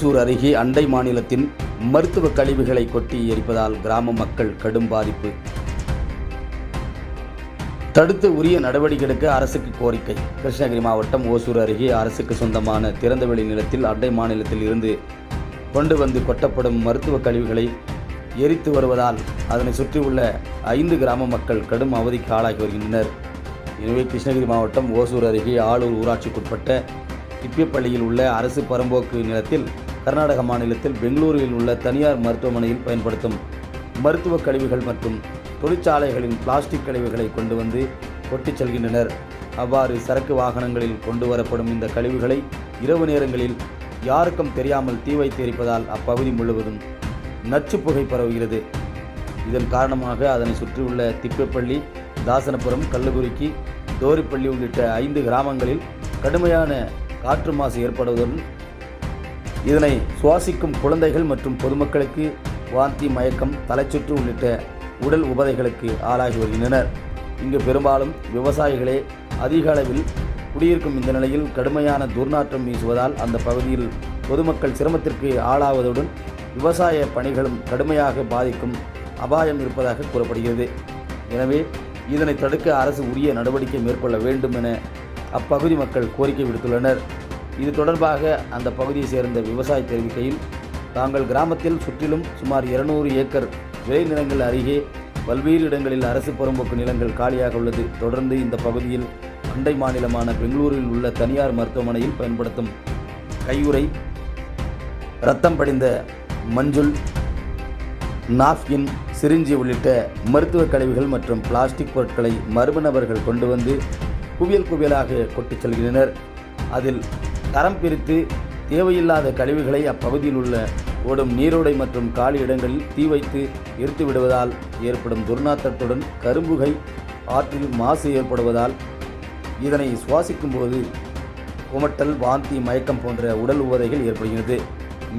ஓசூர் அருகே அண்டை மாநிலத்தின் மருத்துவ கழிவுகளை கொட்டி எரிப்பதால் கிராம மக்கள் கடும் பாதிப்பு. தடுத்து உரிய நடவடிக்கை எடுக்க அரசுக்கு கோரிக்கை. கிருஷ்ணகிரி மாவட்டம் ஓசூர் அருகே அரசுக்கு சொந்தமான திறந்தவெளி நிலத்தில் அண்டை மாநிலத்தில் இருந்து கொண்டு வந்து கொட்டப்படும் மருத்துவ கழிவுகளை எரித்து வருவதால் அதனை சுற்றியுள்ள ஐந்து கிராம மக்கள் கடும் அவதிக்கு ஆளாகி வருகின்றனர். எனவே கிருஷ்ணகிரி மாவட்டம் ஓசூர் அருகே ஆளூர் ஊராட்சிக்குட்பட்ட திப்பியப்பள்ளியில் உள்ள அரசு பரம்போக்கு நிலத்தில் கர்நாடக மாநிலத்தில் பெங்களூருவில் உள்ள தனியார் மருத்துவமனையில் பயன்படுத்தும் மருத்துவ கழிவுகள் மற்றும் தொழிற்சாலைகளின் பிளாஸ்டிக் கழிவுகளை கொண்டு வந்து கொட்டிச் செல்கின்றனர். அவ்வாறு சரக்கு வாகனங்களில் கொண்டு வரப்படும் இந்த கழிவுகளை இரவு நேரங்களில் யாருக்கும் தெரியாமல் தீ வைத்து எரிப்பதால் அப்பகுதி முழுவதும் நச்சு புகை பரவுகிறது. இதன் காரணமாக அதனை சுற்றியுள்ள திப்பப்பள்ளி தாசனபுரம் கள்ளக்குறிச்சி தோரிப்பள்ளி உள்ளிட்ட ஐந்து கிராமங்களில் கடுமையான காற்று மாசு ஏற்படுவதுடன் இதனை சுவாசிக்கும் குழந்தைகள் மற்றும் பொதுமக்களுக்கு வாந்தி மயக்கம் தலைச்சுற்று உள்ளிட்ட உடல் உபதைகளுக்கு ஆளாகி வருகின்றனர். இங்கு பெரும்பாலும் விவசாயிகளே அதிக அளவில் குடியிருக்கும் இந்த நிலையில் கடுமையான துர்நாற்றம் வீசுவதால் அந்த பகுதியில் பொதுமக்கள் சிரமத்திற்கு ஆளாவதுடன் விவசாய பணிகளும் கடுமையாக பாதிக்கும் அபாயம் இருப்பதாக கூறப்படுகிறது. எனவே இதனை தடுக்க அரசு உரிய நடவடிக்கை மேற்கொள்ள வேண்டும் என அப்பகுதி மக்கள் கோரிக்கை விடுத்துள்ளனர். இது தொடர்பாக அந்த பகுதியை சேர்ந்த விவசாயி தெரிவிக்கையில் தாங்கள் கிராமத்தில் சுற்றிலும் சுமார் இருநூறு ஏக்கர் விளைநிலங்கள் அருகே பல்வேறு இடங்களில் அரசு புறம்போக்கு நிலங்கள் காலியாக உள்ளது. தொடர்ந்து இந்த பகுதியில் அண்டை மாநிலமான பெங்களூரில் உள்ள தனியார் மருத்துவமனையில் பயன்படுத்தும் கையுறை ரத்தம் படிந்த மஞ்சுள் நாப்கின் சிரிஞ்சி உள்ளிட்ட மருத்துவ கழிவுகள் மற்றும் பிளாஸ்டிக் பொருட்களை மர்ம நபர்கள் கொண்டு வந்து குவியல் குவியலாக கொட்டிச் செல்கின்றனர். அதில் தரம் பிரித்து தேவையில்லாத கழிவுகளை அப்பகுதியில் உள்ள ஓடும் நீரோடை மற்றும் காலி இடங்களில் தீ வைத்து எரித்து விடுவதால் ஏற்படும் துர்நாற்றத்துடன் கரும்புகை ஆற்றில் மாசு ஏற்படுவதால் இதனை சுவாசிக்கும் போது குமட்டல் வாந்தி மயக்கம் போன்ற உடல் உவதைகள் ஏற்படுகிறது.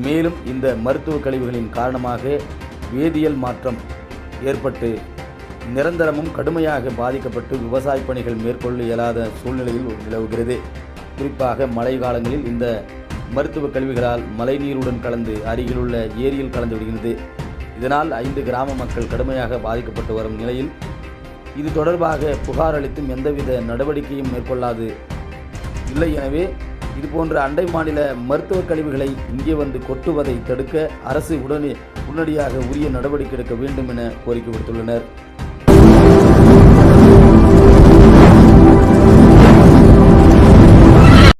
மேலும் இந்த மருத்துவ கழிவுகளின் காரணமாக வேதியியல் மாற்றம் ஏற்பட்டு நிரந்தரமும் கடுமையாக பாதிக்கப்பட்டு விவசாய பணிகள் மேற்கொள்ள இயலாத சூழ்நிலையில் நிலவுகிறது. குறிப்பாக மழை காலங்களில் இந்த மருத்துவ கழிவுகளால் மழைநீருடன் கலந்து அருகிலுள்ள ஏரியில் கலந்து விடுகிறது. இதனால் ஐந்து கிராம மக்கள் கடுமையாக பாதிக்கப்பட்டு வரும் நிலையில் இது தொடர்பாக புகார் அளித்தும் எந்தவித நடவடிக்கையும் மேற்கொள்ளாது இல்லை. எனவே இதுபோன்ற அண்டை மாநில மருத்துவக் கழிவுகளை இங்கே வந்து கொட்டுவதை தடுக்க அரசு உடனே உடனடியாக உரிய நடவடிக்கை எடுக்க வேண்டும் என கோரிக்கை விடுத்துள்ளனர்.